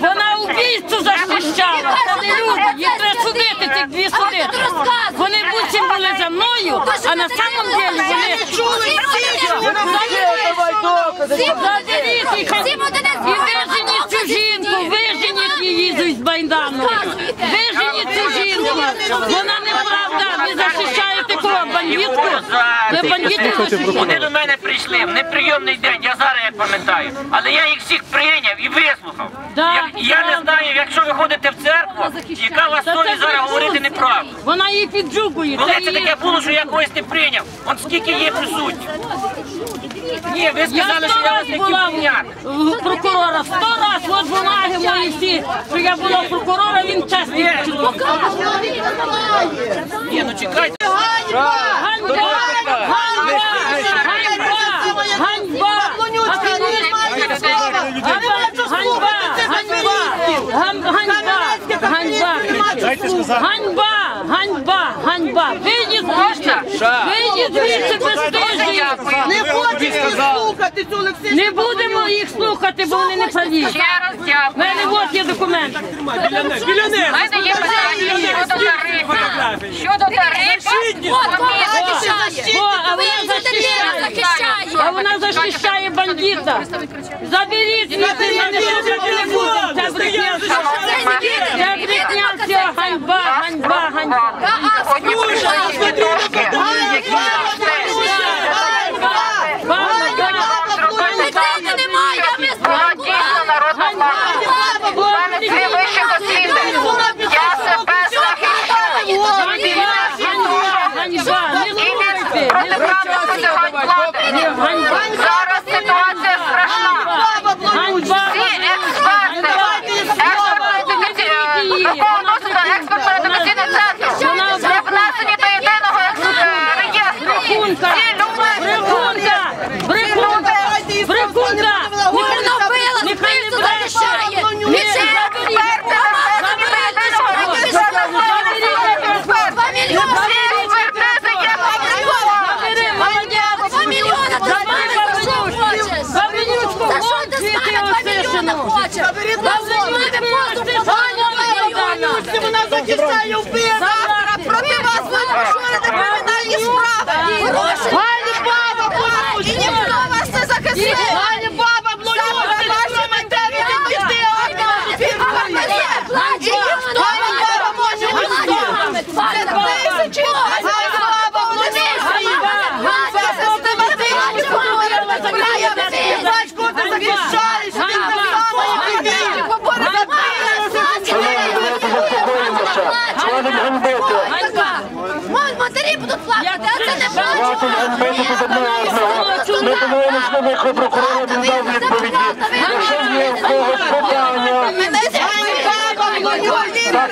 Вона убійцю захищала, їх треба судити, цих дві судити. Вони буцім були за мною, а на самом деле вони заберіть їх і виженіть цю жінку, виженіть її з Байдану. Вона неправда, ви захищаєте кого, бандитку? Ви бандитів Вони захищаєте. до мене прийшли в неприйомний день, я зараз як пам'ятаю. Але я їх всіх прийняв і вислухав. Да. Я, я не знаю, якщо ви ходите в церкву, яка у вас Та це совість зараз говорити брехня. неправду. Вона її піджугує. Коли це таке було, що я когось не прийняв? От скільки є присутніх? Ні, ви Я сказали, сто що я вас раз не була прийняти. в прокурора, сто раз, от бумаги мої всі, що я була прокурора, він чесний. Ні, ну чекайте. Ганьба! Ганьба! Ганьба! Ганьба! Ганьба! Ганьба! Ганьба! Ганьба! Ганьба! Ганьба! Вийдіть звідси! Вийдіть звідси безстижні! Не хочу слухати цю Олексію. Не будемо їх слухати, бо вони не праві. Ще раз У дякую. мене от є документи. У мене є питання щодо тарифу. Щодо тарифів, О, а вона захищає. А вона захищає бандита. Заберіть звідси, мене. Це брехня. Зараз ситуація страшна. Всі експерти, експортно експортно-редукаційний центр, не внесені до єдиного е, реєстру. любив автора, проти вас вирішували кримінальні справи. Хватить ганьбити. Мон, матері будуть плакати, а це не. Хватить ганьбити тут одне одного. Ми повинні слухати прокурора, він дав відповіді. Якщо є в когось питання, так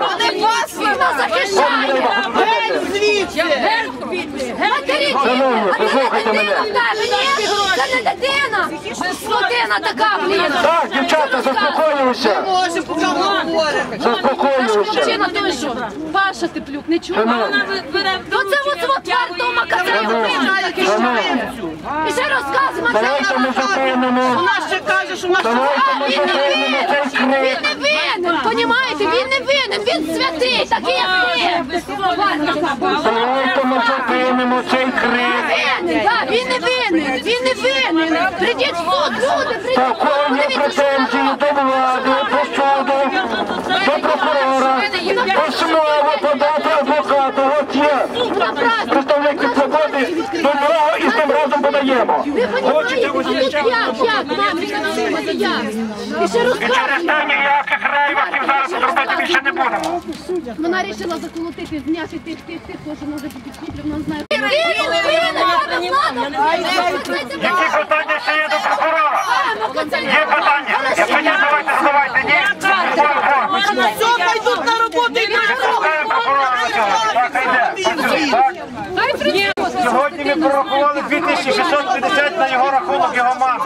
Вони вас захищають. Геть звідси. Матері, Шановні, послухайте мене. Безплотина така, блін! Так, дівчата, заспокоюємося! Заспокоюємося! Причина той, що Паша Теплюк не чув. Шановні. Ну це от з отвертого Макареєва. І ще розказує давайте ми зупинимо. Давайте ми зупинимо цей винен, він не винен, понімаєте, він не винен, він святий, такий як ти. Давайте ми зупинимо цей крик. Так, він не винен, він не винен. Прийдіть в суд, люди, прийдіть. Та в кого є претензії до влади, до суду, до прокурора, письмово подати адвоката. От є як, як, мам, як? І ще І розказує. через те ніяких рейвахів зараз зробити більше не будемо. Вона вирішила заколотити, зняти тих, тих, тих, хто що може бути куплів, вона знає. Він винен, Які питання ще є до прокурора? Є питання? Якщо ні, давайте задавайте. Ні? Все, хай йдуть на роботу і Слухаємо прокурора на цьому. Так, йде. Так? Сьогодні ми прорахували 2650 на його рахунок його мами.